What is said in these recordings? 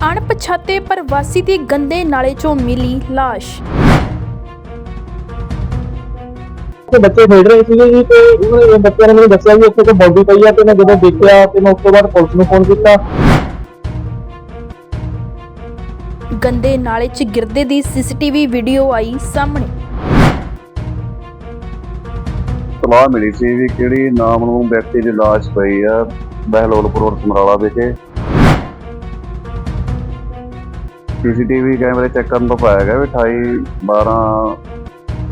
ਅਣਪਛਾਤੇ ਪ੍ਰਵਾਸੀ ਦੀ ਗੰਦੇ ਨਾਲੇ 'ਚੋਂ ਮਿਲੀ ਲਾਸ਼। ਤੇ ਬੱਚੇ ਖੇਡ ਰਹੇ ਸੀਗੇ ਜੀ ਤੇ ਉਹਨਾਂ ਨੇ ਬੱਚਿਆਂ ਨੇ ਮੈਨੂੰ ਦੱਸਿਆ ਵੀ ਉੱਥੇ ਕੋਈ ਬੋਡੀ ਪਈ ਆ ਤੇ ਮੈਂ ਜਦੋਂ ਦੇਖਿਆ ਤੇ ਮੈਂ ਉਸ ਤੋਂ ਬਾਅਦ ਪੁਲਿਸ ਨੂੰ ਫੋਨ ਕੀਤਾ। ਗੰਦੇ ਨਾਲੇ 'ਚ ਗਿਰਦੇ ਦੀ ਸੀਸੀਟੀਵੀ ਵੀਡੀਓ ਆਈ ਸਾਹਮਣੇ। ਤਲਾਹ ਮਿਲੀ ਸੀ ਵੀ ਕਿਹੜੀ ਨਾਮਲੂਮ ਵਿਅਕਤੀ ਦੀ ਲਾਸ਼ ਪਈ ਆ ਬਹਿਲੋਲਪੁਰ ਰੋਡ ਸਮਰਾਲਾ ਵਿਖੇ। ਸੀਸੀਟੀਵੀ ਕੈਮਰੇ ਚੈੱਕ ਕਰਨ ਤੋਂ ਪਾਇਆ ਗਿਆ ਵੀ 28 12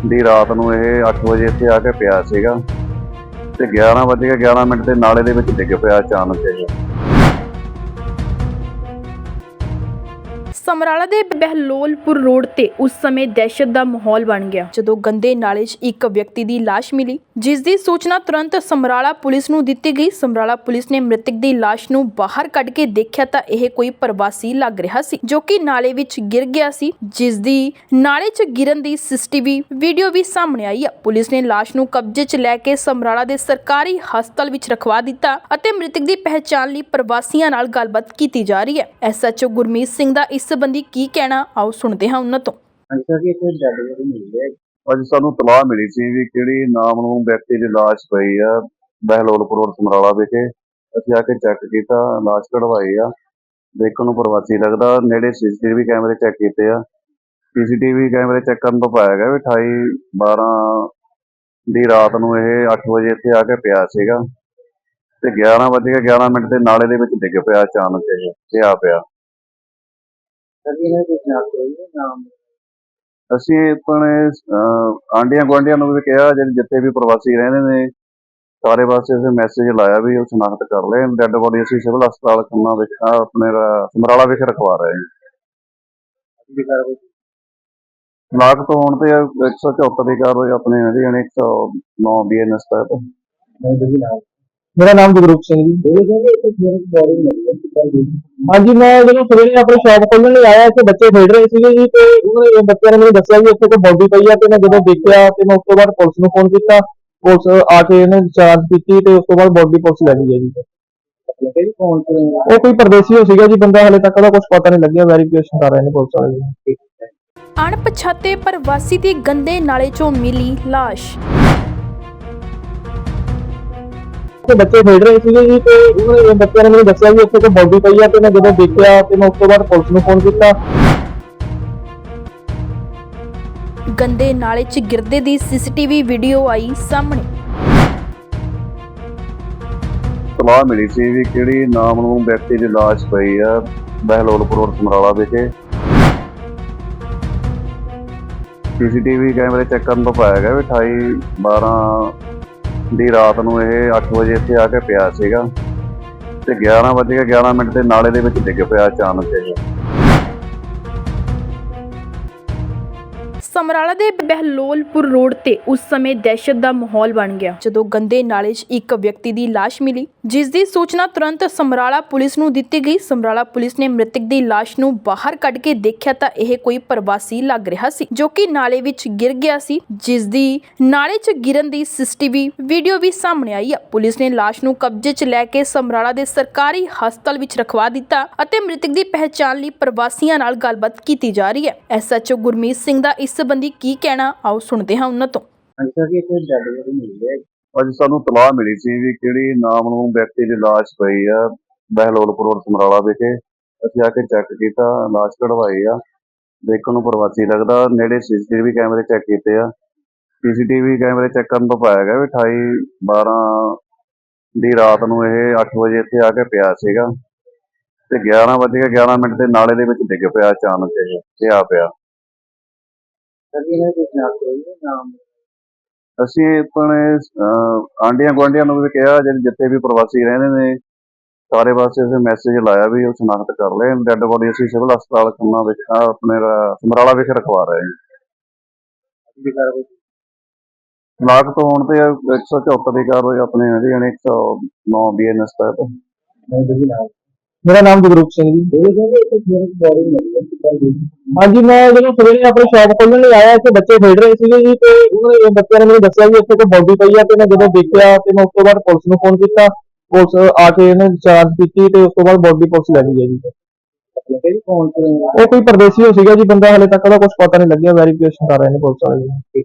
ਦੀ ਰਾਤ ਨੂੰ ਇਹ 8 ਵਜੇ ਇੱਥੇ ਆ ਕੇ ਪਿਆ ਸੀਗਾ ਤੇ 11 ਵਜੇ 11 ਮਿੰਟ ਦੇ ਨਾਲੇ ਦੇ ਵਿੱਚ ਡਿੱਗ ਪਿਆ ਅਚਾਨਕ ਇਹ। ਸਮਰਾਲਾ ਦੇ ਬਹਿਲੋਲਪੁਰ ਰੋਡ ਤੇ ਉਸ ਸਮੇਂ ਦਹਿਸ਼ਤ ਦਾ ਮਾਹੌਲ ਬਣ ਗਿਆ। ਜਦੋਂ ਗੰਦੇ ਨਾਲੇ 'ਚ ਇੱਕ ਵਿਅਕਤੀ ਦੀ ਲਾਸ਼ ਮਿਲੀ, ਜਿਸ ਦੀ ਸੂਚਨਾ ਤੁਰੰਤ ਸਮਰਾਲਾ ਪੁਲਿਸ ਨੂੰ ਦਿੱਤੀ ਗਈ। ਸਮਰਾਲਾ ਪੁਲਿਸ ਨੇ ਮ੍ਰਿਤਕ ਦੀ ਲਾਸ਼ ਨੂੰ ਬਾਹਰ ਕੱਢ ਕੇ ਦੇਖਿਆ ਤਾਂ ਇਹ ਕੋਈ ਪ੍ਰਵਾਸੀ ਲੱਗ ਰਿਹਾ ਸੀ, ਜੋ ਕਿ ਨਾਲੇ ਵਿੱਚ ਗਿਰ ਗਿਆ ਸੀ, ਜਿਸ ਦੀ ਨਾਲੇ 'ਚ ਗਿਰਨ ਦੀ ਸੀਸੀਟੀਵੀ ਵੀਡੀਓ ਵੀ ਸਾਹਮਣੇ ਆਈ ਹੈ ਪੁਲਿਸ ਨੇ ਲਾਸ਼ ਨੂੰ ਕਬਜ਼ੇ 'ਚ ਲੈ ਕੇ ਸਮਰਾਲਾ ਦੇ ਸਰਕਾਰੀ ਹਸਪਤਾਲ ਵਿੱਚ ਰਖਵਾ ਦਿੱਤਾ ਅਤੇ ਮ੍ਰਿਤਕ ਦੀ ਪਹਿਚਾਣ ਲਈ ਪ੍ਰਵਾਸੀਆਂ ਨਾਲ ਗੱਲਬਾਤ ਕੀਤੀ ਜਾ ਰਹੀ ਹੈ। ਐਸਐਚਓ ਗੁਰਮੀਤ ਸਿੰਘ ਦਾ ਇਸ ਸੰਬੰਧੀ ਕੀ ਕਹਿਣਾ, ਆਓ ਸੁਣਦੇ ਹਾਂ ਉਹਨਾਂ ਤੋਂ। ਅੰਸਰ ਜੀ ਇੱਥੇ ਡੈਡ ਬੋਡੀ ਮਿਲੀ ਹੈ। ਅੱਜ ਸਾਨੂੰ ਤਲਾਹ ਮਿਲੀ ਸੀ ਵੀ ਕਿਹੜੀ ਨਾਮਲੂਮ ਵਿਅਕਤੀ ਦੀ ਲਾਸ਼ ਪਈ ਆ, ਬਹਿਲੋਲਪੁਰ ਰੋਡ ਸਮਰਾਲਾ ਵਿਖੇ। ਅਸੀਂ ਆ ਕੇ ਚੈੱਕ ਕੀਤਾ, ਲਾਸ਼ ਕਢਵਾਈ ਆ। ਦੇਖਣ ਨੂੰ ਪ੍ਰਵਾਸੀ ਲੱਗਦਾ, ਨੇੜੇ ਸੀਸੀਟੀਵੀ ਕੈਮਰੇ ਚੈੱਕ ਕੀਤੇ ਆ। ਸੀਸੀਟੀਵੀ ਕੈਮਰੇ ਚੈੱਕ ਕਰਨ ਤੋਂ ਪਾਇਆ ਗਿਆ ਵੀ 28 12 ਦੀ ਰਾਤ ਨੂੰ ਇਹ 8 ਵਜੇ ਇੱਥੇ ਆ ਕੇ ਪਿਆ ਸੀਗਾ। ਤੇ 11 ਵਜੇ 11 ਮਿੰਟ ਦੇ ਨਾਲੇ ਦੇ ਵਿੱਚ ਡਿੱਗ ਪਿਆ ਅਚਾਨਕ ਇਹ ਤੇ ਆ ਪਿਆ। ਅਸੀਂ ਆਪਣੇ ਆਂਡੀਆਂ ਗੁਆਂਢੀਆਂ ਨੂੰ ਵੀ ਕਿਹਾ ਜਿਹੜੇ ਜਿੱਥੇ ਵੀ ਪ੍ਰਵਾਸੀ ਰਹਿੰਦੇ ਨੇ ਸਾਰੇ ਪਾਸੇ ਅਸੀਂ ਮੈਸੇਜ ਲਾਇਆ ਵੀ ਉਹ ਸ਼ਨਾਖਤ ਕਰ ਲੈ ਡੈੱਡ ਬੋਡੀ ਅਸੀਂ ਸਿਵਲ ਹਸਪਤਾਲ ਖੰਨਾ ਵਿੱਚ ਆਪਣੇ ਸਮਰਾਲਾ ਵਿਖੇ ਰਖਵਾ ਰਹੇ ਹਾਂ। ਕਾਰਵਾਈ ਸ਼ਨਾਖਤ ਹੋਣ ਤੇ 174 ਦੀ ਕਾਰਵਾਈ ਆਪਣੇ ਜਾਣੀ 109 ਬੀਐਨਐਸ ਤਹਿਤ। ਮੇਰਾ ਨਾਮ ਜਗਰੂਪ ਸਿੰਘ ਜੀ। ਹਾਂਜੀ ਮੈਂ ਜਦੋਂ ਸਵੇਰੇ ਆਪਣੀ ਸ਼ਾਪ ਖੋਲਣ ਲਈ ਆਇਆ ਇੱਥੇ ਬੱਚੇ ਖੇਡ ਰਹੇ ਸੀਗੇ ਜੀ ਤੇ ਉਹਨਾਂ ਨੇ ਬੱਚਿਆਂ ਨੇ ਮੈਨੂੰ ਦੱਸਿਆ ਵੀ ਉੱਥੇ ਕੋਈ ਬੋਡੀ ਪਈ ਆ ਤੇ ਮੈਂ ਜਦੋਂ ਦੇਖਿਆ ਤੇ ਮੈਂ ਉਸ ਤੋਂ ਬਾਅਦ ਪੁਲਿਸ ਨੂੰ ਫੋਨ ਕੀਤਾ ਪੁਲਿਸ ਆ ਕੇ ਇਹਨੇ ਚਾਰਜ ਕੀਤੀ ਤੇ ਉਸ ਤੋਂ ਬਾਅਦ ਬੋਡੀ ਪੁਲਿਸ ਲੈ ਗਈ ਹੈ ਜੀ। ਉਹ ਕੋਈ ਪਰਦੇਸੀ ਹੋ ਸੀਗਾ ਜੀ ਬੰਦਾ ਹਲੇ ਤੱਕ ਉਹਦਾ ਕੁਝ ਪਤਾ ਨਹੀਂ ਲੱਗਿਆ ਵੈਰੀਫਿਕੇਸ਼ਨ ਕਰ ਰਹੇ ਨੇ ਪੁਲਿਸ ਵਾਲੇ। ਜੀ ਅਣਪਛਾਤੇ ਪ੍ਰਵਾਸੀ ਦੀ ਗੰਦੇ ਨਾਲੇ 'ਚੋਂ ਮਿਲੀ ਲਾਸ਼। ਤੇ ਬੱਚੇ ਖੇਡ ਰਹੇ ਸੀਗੇ ਜੀ ਤੇ ਉਹਨਾਂ ਨੇ ਬੱਚਿਆਂ ਨੇ ਮੈਨੂੰ ਦੱਸਿਆ ਵੀ ਉੱਥੇ ਕੋਈ ਬੋਡੀ ਪਈ ਆ ਤੇ ਮੈਂ ਜਦੋਂ ਦੇਖਿਆ ਤੇ ਮੈਂ ਉਸ ਤੋਂ ਬਾਅਦ ਪੁਲਿਸ ਨੂੰ ਫੋਨ ਕੀਤਾ। ਗੰਦੇ ਨਾਲੇ 'ਚ ਗਿਰਦੇ ਦੀ ਸੀਸੀਟੀਵੀ ਵੀਡੀਓ ਆਈ ਸਾਹਮਣੇ। ਤਲਾਹ ਮਿਲੀ ਸੀ ਵੀ ਕਿਹੜੀ ਨਾਮਲੂਮ ਵਿਅਕਤੀ ਦੀ ਲਾਸ਼ ਪਈ ਆ ਬਹਿਲੋਲਪੁਰ ਰੋਡ ਸਮਰਾਲਾ ਵਿਖੇ। ਸੀਸੀਟੀਵੀ ਕੈਮਰੇ ਚੈੱਕ ਕਰਨ ਤੋਂ ਪਾਇਆ ਗਿਆ ਵੀ 28 12 ਦੀ ਰਾਤ ਨੂੰ ਇਹ 8 ਵਜੇ ਇੱਥੇ ਆ ਕੇ ਪਿਆ ਸੀਗਾ। ਤੇ 11 ਵਜੇ 11 ਮਿੰਟ ਤੇ ਨਾਲੇ ਦੇ ਵਿੱਚ ਡਿੱਗ ਪਿਆ ਅਚਾਨਕ ਇਹ। ਸਮਰਾਲਾ ਦੇ ਬਹਿਲੋਲਪੁਰ ਰੋਡ ਤੇ ਉਸ ਸਮੇਂ ਦਹਿਸ਼ਤ ਦਾ ਮਾਹੌਲ ਬਣ ਗਿਆ। ਜਦੋਂ ਗੰਦੇ ਨਾਲੇ 'ਚ ਇੱਕ ਵਿਅਕਤੀ ਦੀ ਲਾਸ਼ ਮਿਲੀ, ਜਿਸ ਦੀ ਸੂਚਨਾ ਤੁਰੰਤ ਸਮਰਾਲਾ ਪੁਲਿਸ ਨੂੰ ਦਿੱਤੀ ਗਈ। ਸਮਰਾਲਾ ਪੁਲਿਸ ਨੇ ਮ੍ਰਿਤਕ ਦੀ ਲਾਸ਼ ਨੂੰ ਬਾਹਰ ਕੱਢ ਕੇ ਦੇਖਿਆ ਤਾਂ ਇਹ ਕੋਈ ਪ੍ਰਵਾਸੀ ਲੱਗ ਰਿਹਾ ਸੀ, ਜੋ ਕਿ ਨਾਲੇ ਵਿੱਚ ਗਿਰ ਗਿਆ ਸੀ, ਜਿਸ ਦੀ ਨਾਲੇ 'ਚ ਗਿਰਨ ਦੀ ਸੀਸੀਟੀਵੀ ਵੀਡੀਓ ਵੀ ਸਾਹਮਣੇ ਆਈ ਹੈ ਪੁਲਿਸ ਨੇ ਲਾਸ਼ ਨੂੰ ਕਬਜ਼ੇ 'ਚ ਲੈ ਕੇ ਸਮਰਾਲਾ ਦੇ ਸਰਕਾਰੀ ਹਸਪਤਾਲ ਵਿੱਚ ਰਖਵਾ ਦਿੱਤਾ ਅਤੇ ਮ੍ਰਿਤਕ ਦੀ ਪਹਿਚਾਣ ਲਈ ਪ੍ਰਵਾਸੀਆਂ ਨਾਲ ਗੱਲਬਾਤ ਕੀਤੀ ਜਾ ਰਹੀ ਹੈ। ਐਸਐਚਓ ਗੁਰਮੀਤ ਸਿੰਘ ਦਾ ਇਸ ਸੰਬੰਧੀ ਕੀ ਕਹਿਣਾ? ਆਓ ਸੁਣਦੇ ਹਾਂ ਉਹਨਾਂ ਤੋਂ। ਅੰਸਰ ਜੀ, ਇੱਥੇ ਡੈਡ ਬੋਡੀ ਮਿਲੀ ਹੈ ਅੱਜ ਸਾਨੂੰ ਤਲਾਹ ਮਿਲੀ ਸੀ ਵੀ ਕਿਹੜੀ ਨਾਮਲੂਮ ਵਿਅਕਤੀ ਦੀ ਲਾਸ਼ ਪਈ ਆ, ਬਹਿਲੋਲਪੁਰ ਰੋਡ, ਸਮਰਾਲਾ ਵਿਖੇ। ਅਸੀਂ ਆ ਕੇ ਚੈੱਕ ਕੀਤਾ, ਲਾਸ਼ ਕਢਵਾਈ ਆ। ਦੇਖਣ ਨੂੰ ਪ੍ਰਵਾਸੀ ਲੱਗਦਾ, ਨੇੜੇ ਸੀਸੀਟੀਵੀ ਕੈਮਰੇ ਚੈੱਕ ਕੀਤੇ ਆ। ਸੀਸੀਟੀਵੀ ਕੈਮਰੇ ਚੈੱਕ ਕਰਨ ਤੋਂ ਪਾਇਆ ਗਿਆ ਵੀ 28 12 ਦੀ ਰਾਤ ਨੂੰ ਇਹ 8 ਵਜੇ ਇੱਥੇ ਆ ਕੇ ਪਿਆ ਸੀਗਾ। ਤੇ 11 ਵਜੇ 11 ਮਿੰਟ ਦੇ ਨਾਲੇ ਦੇ ਵਿੱਚ ਡਿੱਗ ਪਿਆ ਅਚਾਨਕ ਇਹ ਤੇ ਆ ਪਿਆ। ਅਸੀਂ ਆਪਣੇ ਆਂਡੀਆਂ ਗੁਆਂਢੀਆਂ ਨੂੰ ਵੀ ਕਿਹਾ ਜਿਹੜੇ ਜਿੱਥੇ ਵੀ ਪ੍ਰਵਾਸੀ ਰਹਿੰਦੇ ਨੇ ਸਾਰੇ ਪਾਸੇ ਅਸੀਂ ਮੈਸੇਜ ਲਾਇਆ ਵੀ ਉਹ ਸ਼ਨਾਖਤ ਕਰ ਲੈ ਡੈੱਡ ਬੋਡੀ ਅਸੀਂ ਸਿਵਲ ਹਸਪਤਾਲ ਖੰਨਾ ਵਿੱਚ ਆਪਣੇ ਸਮਰਾਲਾ ਵਿਖੇ ਰਖਵਾ ਰਹੇ ਹਾਂ। ਕਾਰਵਾਈ? ਸ਼ਨਾਖਤ ਹੋਣ ਤੇ 174 ਦੀ ਕਾਰਵਾਈ ਆਪਣੇ ਜਾਣੀ 109 ਬੀਐਨਐਸ ਤਹਿਤ। ਮੇਰਾ ਨਾਮ ਜਗਰੂਪ ਸਿੰਘ ਜੀ ਹਾਂਜੀ ਮੈਂ ਜਦੋਂ ਸਵੇਰੇ ਆਪਣੀ ਸ਼ਾਪ ਖੋਲਣ ਲਈ ਆਇਆ ਇੱਥੇ ਬੱਚੇ ਖੇਡ ਰਹੇ ਸੀਗੇ ਜੀ ਤੇ ਉਹਨਾਂ ਨੇ ਬੱਚਿਆਂ ਨੇ ਮੈਨੂੰ ਦੱਸਿਆ ਵੀ ਉੱਥੇ ਕੋਈ ਬੋਡੀ ਪਈ ਆ ਤੇ ਮੈਂ ਜਦੋਂ ਦੇਖਿਆ ਤੇ ਮੈਂ ਉਸ ਤੋਂ ਬਾਅਦ ਪੁਲਿਸ ਨੂੰ ਫੋਨ ਕੀਤਾ ਪੁਲਿਸ ਆ ਕੇ ਇਹਨੇ ਚਾਰਜ ਕੀਤੀ ਤੇ ਉਸ ਤੋਂ ਬਾਅਦ ਬੋਡੀ ਪੁਲਿਸ ਲੈ ਗਈ ਹੈ ਜੀ ਲੱਗਿਆ ਜੀ ਕੌਣ ਉਹ ਕੋਈ ਪਰਦੇਸੀ ਹੋ ਸੀਗਾ ਜੀ ਬੰਦਾ ਹਲੇ ਤੱਕ ਉਹਦਾ ਕੁਝ ਪਤਾ ਨਹੀਂ ਲੱਗਿਆ ਵੈਰੀਫਿਕੇਸ਼ਨ ਕਰ ਰਹੇ ਨੇ ਪੁਲਿਸ ਵਾਲੇ ਜੀ